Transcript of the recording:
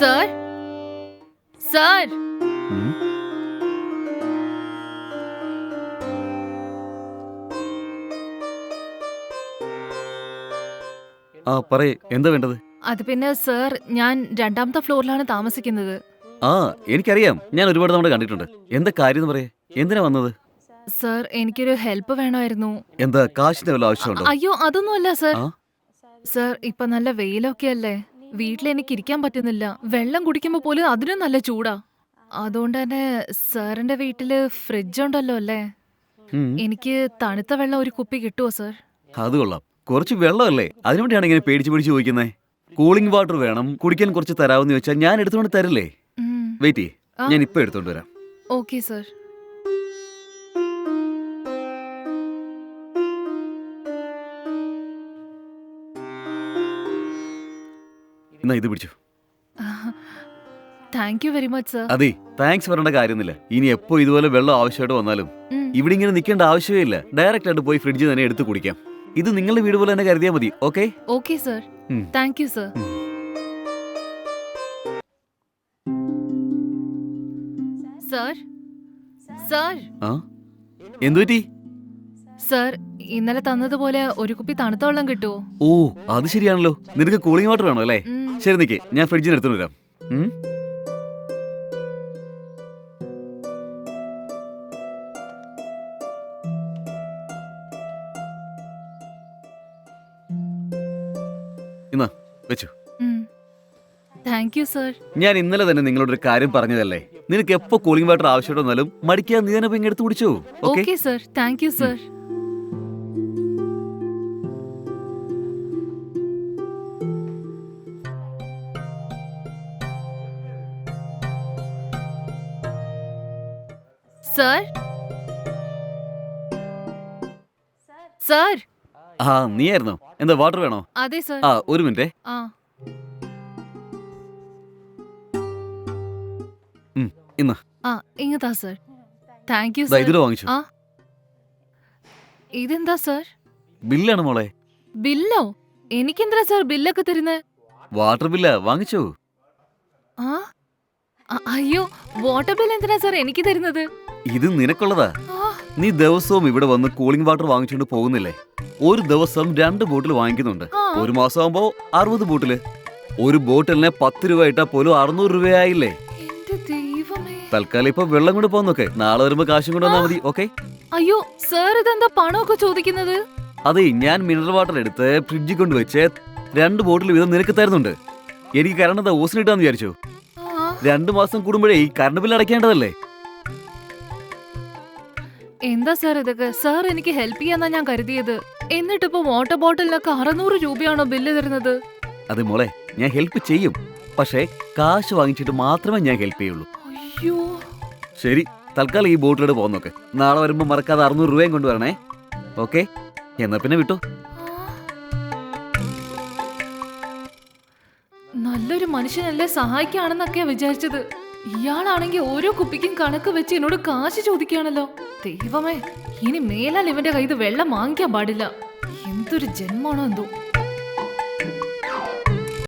Sir? Sir. ആ പറയേ എന്താ വേണ്ടത്? അത് പിന്നെ സർ ഞാൻ രണ്ടാമത്തെ ഫ്ലോറിലാണ് താമസിക്കുന്നത്. ആ എനിക്കറിയാം. ഞാൻ ഒരുപാട് തവണ കണ്ടിട്ടുണ്ട്. എന്താ കാര്യം പറയേ. എന്തിനാ വന്നത്? സർ എനിക്കൊരു ഹെൽപ്പ് വേണമായിരുന്നു. എന്താ കാശിന്റെ വല്ല ആവശ്യമുണ്ടോ? അയ്യോ അതൊന്നുമല്ല സാർ. സർ ഇപ്പൊ നല്ല വെയിലൊക്കെ അല്ലേ വീട്ടിൽ എനിക്ക് ഇരിക്കാൻ പറ്റുന്നില്ല. വെള്ളം കുടിക്കുമ്പോ പോലും അതിനും നല്ല ചൂടാ. അതുകൊണ്ട് തന്നെ സാറിന്റെ വീട്ടിൽ ഫ്രിഡ്ജ് ഉണ്ടല്ലോ അല്ലേ? എനിക്ക് തണുത്ത വെള്ളം ഒരു കുപ്പി കിട്ടുമോ സർ? അത് കൊള്ളാം. കുറച്ച് വെള്ളമല്ലേ? അതിനുവേണ്ടിയാണ് ഇങ്ങനെ പേടിച്ച് പേടിച്ച് ചോദിക്കുന്നത് കൂളിംഗ് വാട്ടർ വേണം. കുടിക്കാൻ കുറച്ച് തരാമെന്ന് ചോദിച്ചാൽ ഞാൻ എടുത്തുകൊണ്ട് തരല്ലേ? വെയിറ്റ് ചെയ്യേ. ഞാൻ ഇപ്പൊ എടുത്തോണ്ട് വരാം. ഓക്കെ സർ എന്നാ ഇത് പിടിച്ചു. Thank you very much sir അതെ താങ്ക്സ് പറയേണ്ട കാര്യമൊന്നുമില്ല. ഇനി എപ്പോ ഇതുപോലെ വെള്ളം ആവശ്യമായിട്ട് വന്നാലും ഇവിടെ ഇങ്ങനെ നിൽക്കേണ്ട ആവശ്യമേ ഇല്ല. ഡയറക്റ്റ് ആയിട്ട് പോയി ഫ്രിഡ്ജ് തന്നെ എടുത്ത് കുടിക്കാം. ഇത് നിങ്ങളുടെ വീട് പോലെ തന്നെ കരുതിയാൽ മതി okay okay sir. Thank you sir sir sir ആ? എന്തുപറ്റി സർ ഇന്നലെ തന്നതുപോലെ ഒരു കുപ്പി തണുത്ത വെള്ളം കിട്ടുമോ ഓ അത് ശരിയാണല്ലോ. നിനക്ക് കൂളിംഗ് വാട്ടർ വേണോ അല്ലേ. ശരി നിക്കേ. ഞാൻ ഫ്രിഡ്ജിന് എടുത്തു വരാം. ഉം? ഇന്നാ വെച്ചു. താങ്ക് യു സർ ഞാൻ ഇന്നലെ തന്നെ നിങ്ങളോട് ഒരു കാര്യം പറഞ്ഞതല്ലേ? നിനക്ക് എപ്പോ കൂളിംഗ് വാട്ടർ ആവശ്യമുണ്ടെന്നാലും വന്നാലും മടിക്കാൻ നീ തന്നെ പോയി ഇങ്ങ് എടുത്ത് കുടിച്ചോ. Okay okay sir thank you sir sir? Sir? ആ നീയായിരുന്നോ? എന്താ വാട്ടർ വേണോ? അതെ സർ. ആ ഒരു മിനിറ്റ്. ആ. ഇന്ന്. ആ ഇങ്ങതാ സർ. താങ്ക് യു ദാ സർ. ഇതിൽ വാങ്ങിച്ചു. ആ. ഇതെന്താ സർ? ബില്ലാണ് മോളെ. ബില്ലോ? സർ ബില്ലൊക്കെ തരുന്നത് വാട്ടർ ബില്ല വാങ്ങിച്ചോ. ആ? അയ്യോ വാട്ടർ ബിൽ എന്തിനാ സർ എനിക്ക് തരുന്നത്? ഇത് നിനക്കുള്ളതാ. നീ ദിവസവും ഇവിടെ വന്ന് കൂളിംഗ് വാട്ടർ വാങ്ങിച്ചുകൊണ്ട് പോകുന്നില്ലേ? ഒരു ദിവസം രണ്ട് ബോട്ടിൽ വാങ്ങിക്കുന്നുണ്ട്. ഒരു മാസം ആകുമ്പോ അറുപത് ബോട്ടിൽ. ഒരു ബോട്ടിലിനെ പത്ത് രൂപ ഇട്ടാ പോലും അറുന്നൂറ് രൂപയായില്ലേ? തൽക്കാലം ഇപ്പൊ വെള്ളം കൊണ്ട് പോന്നൊക്കെ നാളെ വരുമ്പോ കാശും കൊണ്ട് വന്നാ മതി ഓക്കെ? അയ്യോ സർ ഇതെന്താ പണമൊക്കെ ചോദിക്കുന്നത്? അതെ ഞാൻ മിനറൽ വാട്ടർ എടുത്ത് ഫ്രിഡ്ജിൽ കൊണ്ട് വെച്ച് രണ്ട് ബോട്ടിൽ വീതം നിനക്ക് തരുന്നുണ്ട്. എനിക്ക് കരണ്ട് ഓസിനിട്ടാന്ന് വിചാരിച്ചു? രണ്ടു മാസം കൂടുമ്പോഴേ ഈ കറണ്ട് ബില്ല് അടയ്ക്കേണ്ടതല്ലേ? എന്താ സാർ ഇതൊക്കെ? സാർ എനിക്ക് ഹെൽപ്പ് ചെയ്യാന്നാ ഞാൻ കരുതിയത്. എന്നിട്ടിപ്പോ വാട്ടർ ബോട്ടിലിനൊക്കെ അറുന്നൂറ് രൂപയാണോ ബില്ല് തരുന്നത്? അത് മോളെ ഞാൻ ഹെൽപ്പ് ചെയ്യും. പക്ഷേ കാശ് വാങ്ങിച്ചിട്ട് മാത്രമേ ഞാൻ ഹെൽപ്പ് ചെയ്യുള്ളൂ. അയ്യോ. ശരി തൽക്കാലം ഈ ബോട്ടിലോട് പോന്നോക്കെ. നാളെ വരുമ്പോ മറക്കാതെ അറുന്നൂറ് രൂപയും കൊണ്ടുവരണേ ഓക്കെ? എന്നാ പിന്നെ വിട്ടു. നല്ലൊരു മനുഷ്യനല്ലേ സഹായിക്കാണെന്നൊക്കെയാ വിചാരിച്ചത്. ഇയാളാണെങ്കിൽ ഓരോ കുപ്പിക്കും കണക്ക് വെച്ച് എന്നോട് കാശ് ചോദിക്കുകയാണല്ലോ. ദൈവമേ ഇനി മേലാൽ ഇവന്റെ കയ്യിൽ വെള്ളം വാങ്ങിക്കാൻ പാടില്ല. എന്തൊരു ജന്മമാണോ എന്തോ.